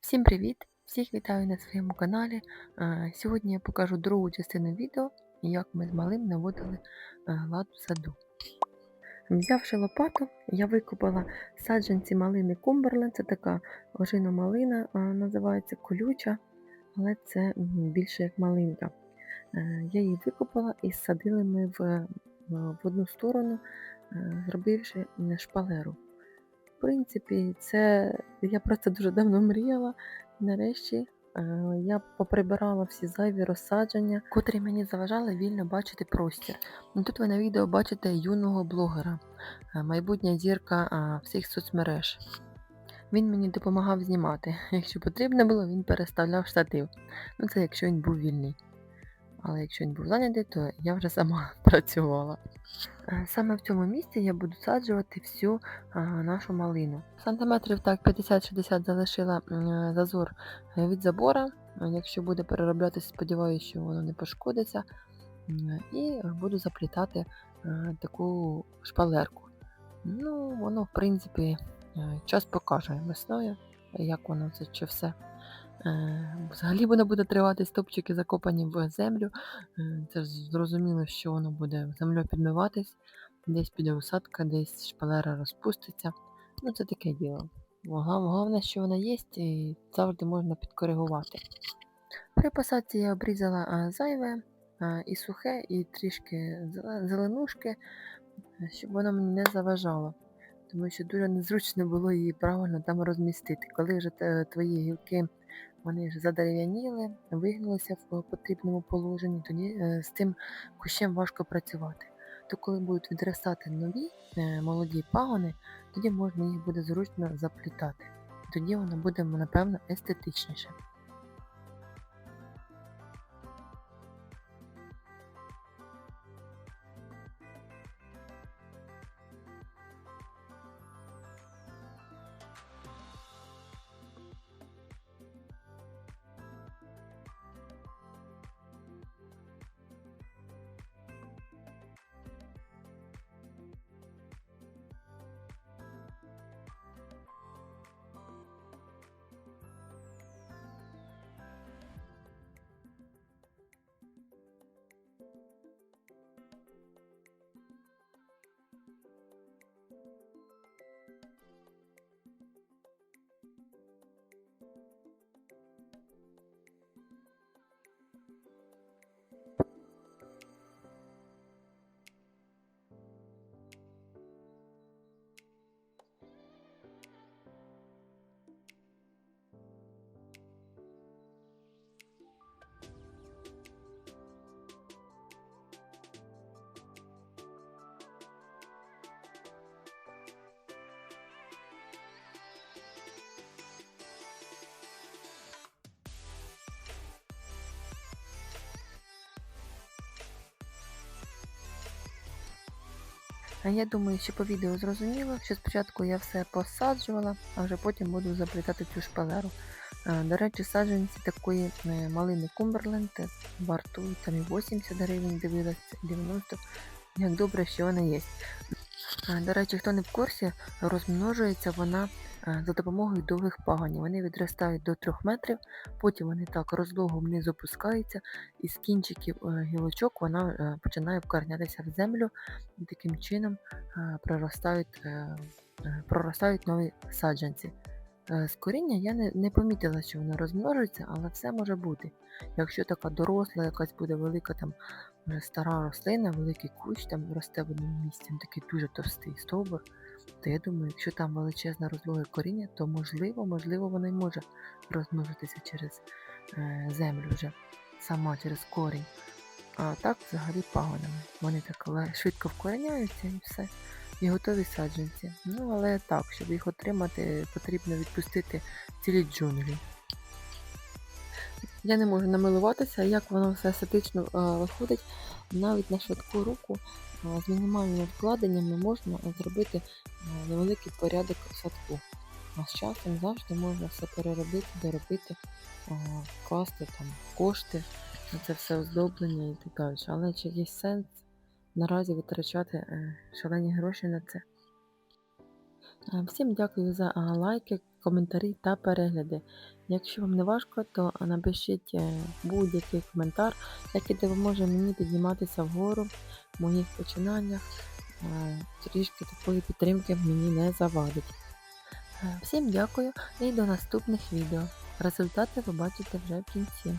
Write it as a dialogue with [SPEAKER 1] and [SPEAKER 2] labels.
[SPEAKER 1] Всім привіт! Всіх вітаю на своєму каналі. Е, Сьогодні я покажу другу частину відео, як ми з малим наводили е, лад в саду. Взявши лопату, я викопала саджанці малини Кумберленд. Це така ожина малина, е, називається колюча, але це більше як малинка. Я її викопала і садили ми в, одну сторону, зробивши шпалеру. Принципі, це я про це дуже давно мріяла. Нарешті е, я поприбирала всі зайві розсадження, котрі мені заважали вільно бачити простір. Ну, Тут ви на відео бачите юного блогера, е, майбутня зірка е, всіх соцмереж. Він мені допомагав знімати. Якщо потрібно було, він переставляв штатив. Ну, це якщо він був вільний. Але якщо він був зайнятий, то я вже сама працювала. Е, Саме в цьому місці я буду саджувати всю нашу малину. Сантиметрів так 50-60 залишила е, зазор е, від забора. Е, Якщо буде перероблятися, сподіваюся, що воно не пошкодиться. І буду заплітати е, таку шпалерку. Ну, воно, в принципі, е, час покаже весною, як воно це чи все. Е, Взагалі воно буде тривати стопчики закопані в землю. Е, Це зрозуміло, що воно буде землю підмиватись, десь піде усадка, десь шпалера розпуститься. Ну, це таке діло. Головне, що вона є, і завжди можна підкоригувати. При посадці я обрізала зайве і сухе, і трішки зеленушки, е, щоб воно мені не заважало. Тому що дуже незручно було її правильно там розмістити. Коли вже твої гілки вони вже задерев'яніли, вигнулися в потрібному положенні, тоді е, з тим кущем важко працювати. То коли будуть відростати нові е, молоді пагони, тоді можна їх буде зручно заплітати. Тоді воно буде, напевно, естетичніше. Я думаю, що по відео зрозуміло, що спочатку я все посаджувала, а вже потім буду заплітати цю шпалеру. Е, До речі, саджанці такої е, малини Кумберленд вартують там і 80 гривень, дивилася 90. Як добре, що вона є. Е, До речі, хто не в курсі, розмножується вона за допомогою довгих паганів. Вони відростають до 3 метрів, потім вони так розлого вниз опускаються, і з кінчиків е, гілочок вона е, починає вкорнятися в землю, і таким чином е, проростають, е, е, проростають нові саджанці. Е, З коріння я не, не помітила, що воно розмножується, але все може бути. Якщо така доросла, якась буде велика там е, стара рослина, великий кущ там росте в одному місці, такий дуже товстий стовбур, то я думаю, якщо там величезна розлога коріння, то можливо, можливо, вона й може розмножитися через е, землю вже сама через корінь. А так взагалі пагонами. Вони так швидко вкореняються і все. І готові саджанці. Ну, але так, щоб їх отримати, потрібно відпустити цілі джунглі. Я не можу намилуватися, як воно все естетично е, виходить. Навіть на швидку руку е, з мінімальними вкладеннями можна зробити е, невеликий порядок в садку. А з часом завжди можна все переробити, доробити, вкласти там кошти на це все оздоблення і так далі. Але чи є сенс наразі витрачати шалені гроші на це? Е, Всім дякую за е, лайки, коментарі та перегляди. Якщо вам не важко, то напишіть е, будь-який коментар, який допоможе мені підніматися вгору в моїх починаннях. Трішки такої підтримки мені не завадить. Всім дякую і до наступних відео. Результати ви бачите вже в кінці.